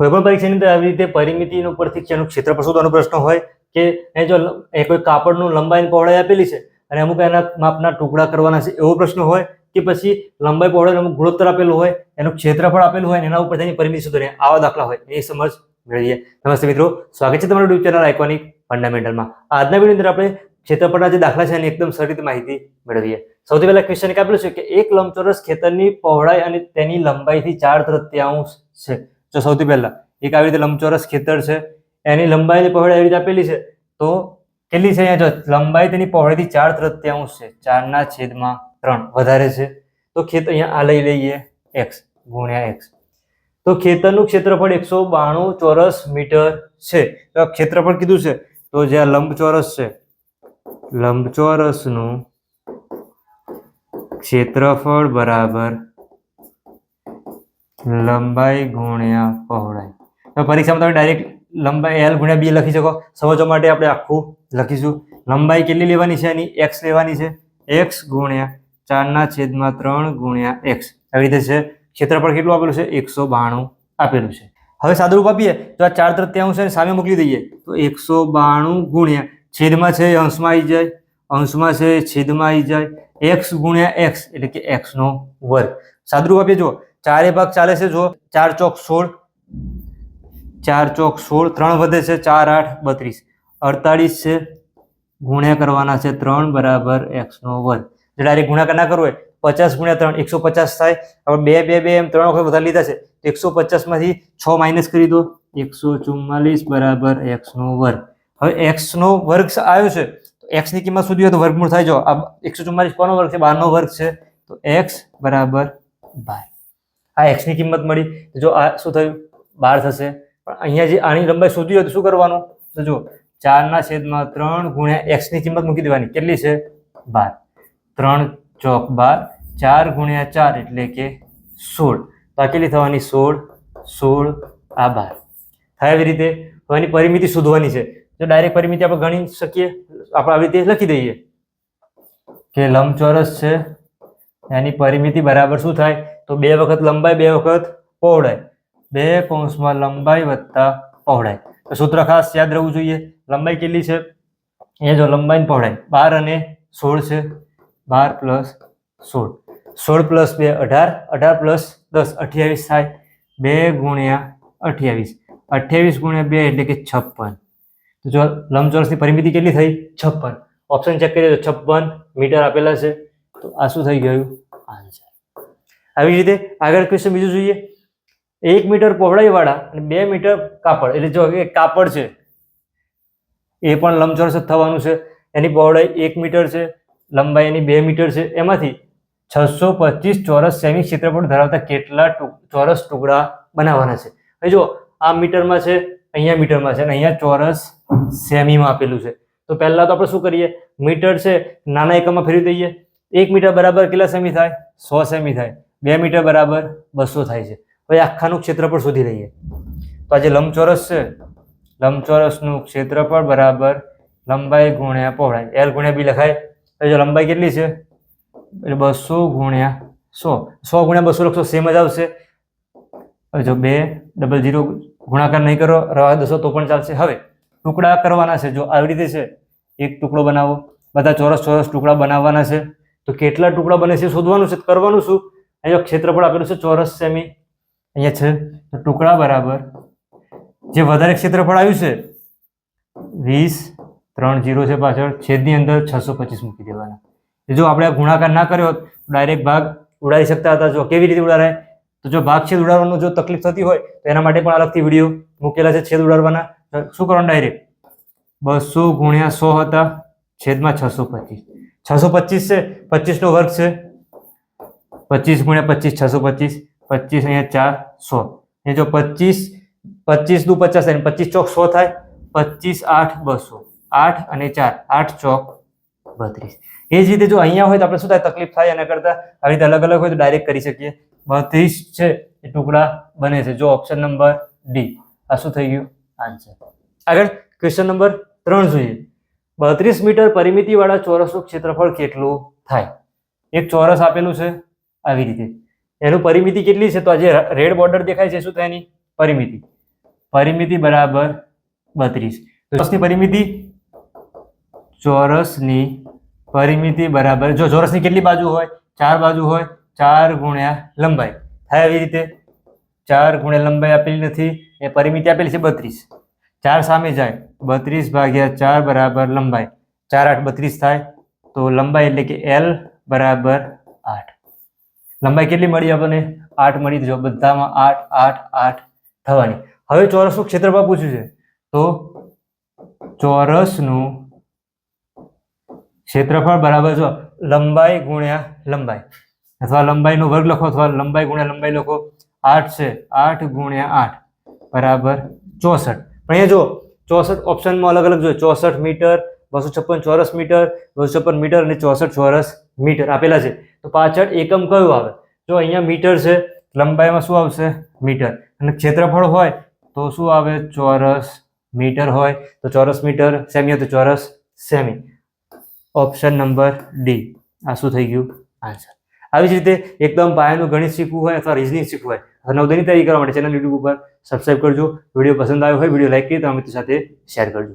કોઈ પણ પરીક્ષાની અંદર આવી રીતે પરિમિતિનો ઉપરથી એનું ક્ષેત્રફળ શોધવાનો પ્રશ્ન હોય કે એ જો એ કોઈ કાપડનું લંબાઈ પહોળાઈ આપેલી છે અને અમુક એના માપના ટુકડા કરવાના છે એવો પ્રશ્ન હોય કે પછી લંબાઈ, પહોળાઈ અમુક ગુણોત્તર આપેલું હોય, એનું ક્ષેત્રફળ આપેલું હોય એના ઉપર તેની પરિમિતિ શોધવાની આવા દાખલા હોય, એ સમજ મેળવીએ. નમસ્તે મિત્રો, સ્વાગત છે તમારું યુટ્યુબ ચેનલ આઇકોનિક ફંડામેન્ટલમાં આજના વીડિયો અંદર આપણે ક્ષેત્રફળના જે દાખલા છે એની એકદમ સરળ માહિતી મેળવીએ. સૌથી પહેલા ક્વેશ્ચન એક આપેલું છે કે એક લંબચોરસ ખેતરની પહોળાઈ અને તેની લંબાઈથી ચાર તૃતીયાંશ છે. જો સૌથી પહેલા, એક આવી રીતે લંબચોરસ ખેતર છે, એની લંબાઈ અને પહોળાઈ એવી રીતે આપેલી છે, તો કેટલી છે અહીંયા? જો લંબાઈ તેની પહોળાઈથી ચાર તૃત્યાંશ છે, ચારના છેદમાં ત્રણ વધારે છે. તો ખેતર અહીંયા આ લઈ લઈએ, એક્સ ગુણ્યા એક્સ. તો ખેતરનું ક્ષેત્રફળ એકસો બાણું ચોરસ મીટર છે. તો ક્ષેત્રફળ કીધું છે, તો જે આ લંબચોરસ છે, લંબચોરસનું ક્ષેત્રફળ બરાબર લંબાઈ ગુણ્યા પહોળાઈ. તો પરીક્ષામાં તમે ડાયરેક્ટ લંબાઈ એલ ગુણ્યા બી લખી શકો. સમજવા માટે આપણે આખું લખીશું. લંબાઈ કેટલી લેવાની છે? એની એક્સ લેવાની છે. એક્સ ગુણ્યા ચારના છેદમાં ત્રણ ગુણ્યા એક્સ આવી રીતે છે. ક્ષેત્રફળ કેટલું આપેલું છે? એકસો બાણું આપેલું છે. હવે સાદુરૂપ આપીએ. તો આ ચાર તૃતીયાંશ છે ને સામે મોકલી દઈએ. તો એકસો બાણું ગુણ્યા છેદમાં છે એ અંશમાં આવી જાય. અંશમાં છે એ છેદમાં આવી જાય. એક્સ ગુણ્યા એક્સ એટલે કે એક્સ નો વર્ગ. સાદુરૂપ આપીએ જો ચારે ભાગ ચાલે છે, જો. ચાર ચોક સોળ. ચાર ચોક સોળ, ત્રણ વધે છે, ચાર આઠ, બત્રીસ. અડતાળીસ છે. ગુણ્યા કરવાના છે ત્રણ બરાબર એક્સ નો વર્ગ જો ડાયરેક્ટ ગુણાકાર ના કરવો હોય, પચાસ ગુણ્યા ત્રણ, એકસો પચાસ થાય. હવે બે બે બે એમ ત્રણ વખત વધારે લીધા છે એકસો પચાસમાંથી છ માઇનસ કરી દો. એકસો ચુમ્માલીસ બરાબર એક્સ નો વર્ગ. હવે એક્સ નો વર્ગ આવ્યો છે, તો એક્સની કિંમત સુધી હોય તો વર્ગમૂળ થાય. જો, આ એકસો ચુમ્માલીસ કોનો વર્ગ છે? બારનો વર્ગ છે. તો એક્સ બરાબર બાર. આ એક્સની કિંમત મળી. જો આ શું થયું? બાર થશે. પણ અહીંયા જે આની લંબાઈ શોધવી હોય તો શું કરવાનું? તો જો ચારના છેદમાં ત્રણ ગુણ્યા એક્સની કિંમત મૂકી દેવાની. કેટલી છે? બાર. ત્રણ ચોક બાર, ચાર ગુણ્યા ચાર એટલે કે સોળ. તો આ કેટલી થવાની? સોળ. સોળ આ બાર. થાય એવી રીતે? એની પરિમિતિ શોધવાની છે. જો ડાયરેક્ટ પરિમિતિ આપણે ગણી શકીએ, આપણે આવી રીતે લખી દઈએ. કે લંબચોરસ છે, એની પરિમિતિ બરાબર શું થાય? તો બે વખત લંબાઈ, બે વખત પહોળાઈ. બે કૌંસમાં લંબાઈ વત્તા પહોળાઈ. તો સૂત્ર ખાસ યાદ રહેવું જોઈએ. લંબાઈ કેટલી છે? એ જો લંબાઈ પહોળાઈ. બાર અને સોળ છે. બાર પ્લસ સોળ. સોળ પ્લસ બે, અઢાર. અઢાર પ્લસ દસ, અઠ્યાવીસ થાય. બે ગુણ્યા અઠ્યાવીસ. અઠ્યાવીસ ગુણ્યા બે એટલે કે છપ્પન. તો જો લંબચોરસની પરિમિતિ કેટલી થઈ? છપ્પન. ઓપ્શન ચેક કરીએ તો છપ્પન મીટર આપેલા છે. તો આ શું થઈ ગયું? આન્સર. આવી રીતે આગળ ક્વેશ્ચન બીજું જોઈએ. એક મીટર પહોળાઈવાળા અને બે મીટર કાપડ, એટલે જો એ કાપડ છે, એ પણ લંબચોરસ જ થવાનું છે. એની પહોળાઈ એક મીટર છે, લંબાઈ એની બે મીટર છે. એમાંથી છસો પચીસ ચોરસ સેમી ક્ષેત્રફળ ધરાવતા કેટલા ચોરસ ટુકડા બનાવવાના છે. હવે જો આ મીટરમાં છે, અહીંયા મીટરમાં છે અને અહીંયા ચોરસ સેમીમાં આપેલું છે. તો પહેલાં તો આપણે શું કરીએ? મીટર છે, નાના એકમમાં ફેરવી દઈએ. એક મીટર બરાબર કેટલા સેમી થાય? સો સેમી થાય. બે મીટર બરાબર બસો થાય છે. હવે આખાનું ક્ષેત્રફળ શોધી લઈએ. તો આ જે લંબચોરસ છે, લંબચોરસનું ક્ષેત્રફળ બરાબર લંબાઈ ગુણ્યા પહોળાઈ. એલ ગુણ્યા બી લખાય. જો લંબાઈ કેટલી છે? એટલે બસો ગુણ્યા સો. સો ગુણ્યા બસો લખશો સેમ જ આવશે. જો બે ડબલ જીરો ગુણાકાર નહીં કરો, રવા દસો તો પણ ચાલશે. હવે ટુકડા કરવાના છે. જો આવી રીતે છે, એક ટુકડો બનાવો. બધા ચોરસ ચોરસ ટુકડા બનાવવાના છે. તો કેટલા ટુકડા બને છે? શોધવાનું છે. કરવાનું શું? અહીંયા ક્ષેત્રફળ આપેલું છે ચોરસ સેમી. અહીંયા છે તો ટુકડા બરાબર. જે વધારે ક્ષેત્રફળ આવ્યું છે, વીસ, ત્રણ, જીરો છે પાછળ, છેદની અંદર છસો પચીસ મૂકી દેવાના. જો આપણે ગુણાકાર ના કર્યો ડાયરેક્ટ ભાગ ઉડાડી શકતા હતા. જો કેવી રીતે ઉડાડાય તો જો ભાગ છેદ ઉડાડવાનો જો તકલીફ થતી હોય, તો એના માટે પણ અલગથી વીડિયો મૂકેલા છે છેદ ઉડાડવાના. શું કરવાનું ડાયરેક્ટ? બસો ગુણ્યા સો હતા, છેદમાં છસો પચીસ. છસો પચીસ છે, પચીસનો વર્ગ છે પચીસ ગુણ્યા પચીસ, છસો પચીસ પચીસ અહીંયા ચાર, સો. એ જો પચીસ પચીસ દુ પચાસ થાય, પચીસ ચોક સો થાય, પચીસ આઠ બસો. આઠ અને ચાર, આઠ ચોક બત્રીસ. એ જ રીતે જો અહીંયા હોય તો આપણે શું થાય? તકલીફ થાય એના કરતાં આવી રીતે અલગ અલગ હોય તો ડાયરેક્ટ કરી શકીએ. બત્રીસ છે એ ટુકડા બને છે. જો ઓપ્શન નંબર ડી આ શું થઈ ગયું? આન્સર આગળ ક્વેશ્ચન નંબર ત્રણ જોઈએ. બત્રીસ મીટર પરિમિતિવાળા ચોરસનું ક્ષેત્રફળ કેટલું થાય? એક ચોરસ આપેલું છે. આવી રીતે. એનું પરિમિતિ કેટલી છે? તો આજે રેડ બોર્ડર દેખાય છે. શું થાય એની? પરિમિતિ. પરિમિતિ બરાબર બત્રીસ. ચોરસની પરિમિતિ? ચોરસની પરિમિતિ બરાબર, જો ચોરસની કેટલી બાજુ હોય? ચાર બાજુ હોય, ચાર ગુણ્યા લંબાઈ. થાય એવી રીતે? ચાર ગુણ્યા લંબાઈ આપેલી નથી. એ પરિમિતિ આપેલી છે બત્રીસ. ચાર સામે જાય. બત્રીસ ભાગ્યા ચાર બરાબર લંબાઈ. ચાર આઠ બત્રીસ થાય. તો લંબાઈ એટલે કે એલ બરાબર આઠ. લંબાઈ કેટલી મળી આપણને? આઠ મળી જો બધામાં આઠ આઠ આઠ થવાની. હવે ચોરસનું ક્ષેત્રફળ પૂછ્યું છે. તો ચોરસનું ક્ષેત્રફળ બરાબર જો લંબાઈ ગુણ્યા લંબાઈ. અથવા લંબાઈનો વર્ગ લખો, અથવા લંબાઈ ગુણ્યા લંબાઈ લખો. આઠ છે, આઠ ગુણ્યા આઠ બરાબર ચોસઠ. પણ અહીંયા જો ચોસઠ ઓપ્શનમાં અલગ અલગ જોઈએ. ચોસઠ મીટર, બસો છપ્પન ચોરસ મીટર, બસો છપ્પન મીટર અને ચોસઠ ચોરસ મીટર આપેલા છે. તો પાછળ એકમ કયું આવે? જો અહીંયા મીટર છે, લંબાઈમાં શું આવશે? મીટર. અને ક્ષેત્રફળ હોય તો શું આવે? ચોરસ મીટર હોય. તો ચોરસ મીટર સેમી હોય તો ચોરસ સેમી. Option number D. આ શું થઈ ગયું? આન્સર. આવી જ રીતે એકદમ પાયાનું ગણિત શીખવું હોય અથવા રીઝનિંગ શીખવું હોય નવદની તૈયારી કરવા માટે ચેનલ યુટ્યુબ ઉપર સબસ્ક્રાઇબ કરજો. વીડિયો પસંદ આવ્યો હોય, વીડિયો લાઈક કરી તમારા મિત્રો સાથે શેર કરજો.